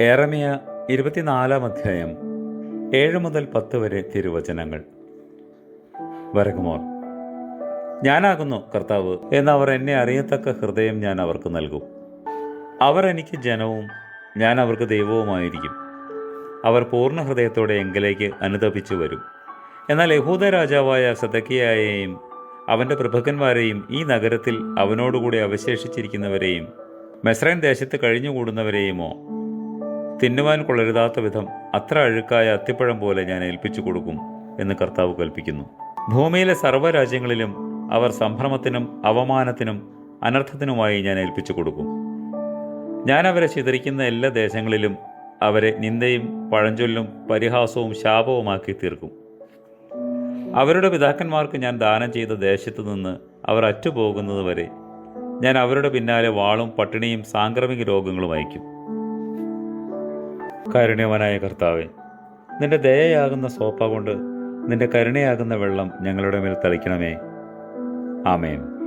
ഏറമിയ ഇരുപത്തിനാലാം അധ്യായം ഏഴ് മുതൽ പത്ത് വരെ തിരുവചനങ്ങൾ. വരകുമോർ ഞാനാകുന്നു കർത്താവ് എന്നവർ എന്നെ അറിയത്തക്ക ഹൃദയം ഞാൻ അവർക്ക് നൽകും. അവർ എനിക്ക് ജനവും ഞാൻ അവർക്ക് ദൈവവുമായിരിക്കും. അവർ പൂർണ ഹൃദയത്തോടെ എങ്കിലേക്ക് അനുതപിച്ചു വരും. എന്നാൽ യഹൂദ രാജാവായ സദക്കിയായെയും അവന്റെ പ്രഭുക്കന്മാരെയും ഈ നഗരത്തിൽ അവനോടുകൂടി അവശേഷിച്ചിരിക്കുന്നവരെയും മെസ്രൈൻ ദേശത്ത് കഴിഞ്ഞുകൂടുന്നവരെയുമോ തിന്നുവാൻ കൊള്ളരുതാത്ത വിധം അത്ര അഴുക്കായ അത്തിപ്പഴം പോലെ ഞാൻ ഏൽപ്പിച്ചു കൊടുക്കും എന്ന് കർത്താവ് കൽപ്പിക്കുന്നു. ഭൂമിയിലെ സർവരാജ്യങ്ങളിലും അവർ സംഭ്രമത്തിനും അവമാനത്തിനും അനർത്ഥത്തിനുമായി ഞാൻ ഏൽപ്പിച്ചു കൊടുക്കും. ഞാൻ അവരെ ചിതറിക്കുന്ന എല്ലാ ദേശങ്ങളിലും അവരെ നിന്ദയും പഴഞ്ചൊല്ലും പരിഹാസവും ശാപവുമാക്കി തീർക്കും. അവരുടെ പിതാക്കന്മാർക്ക് ഞാൻ ദാനം ചെയ്ത ദേശത്തു നിന്ന് അവർ അറ്റുപോകുന്നത് വരെ ഞാൻ അവരുടെ പിന്നാലെ വാളും പട്ടിണിയും സാംക്രമിക രോഗങ്ങളും അയക്കും. കാരുണ്യവനായ കർത്താവെ നിന്റെ ദയയാകുന്ന സോപ്പ കൊണ്ട് നിന്റെ കരുണയാകുന്ന വെള്ളം ഞങ്ങളുടെ മേൽ തളിക്കണമേ. ആമേൻ.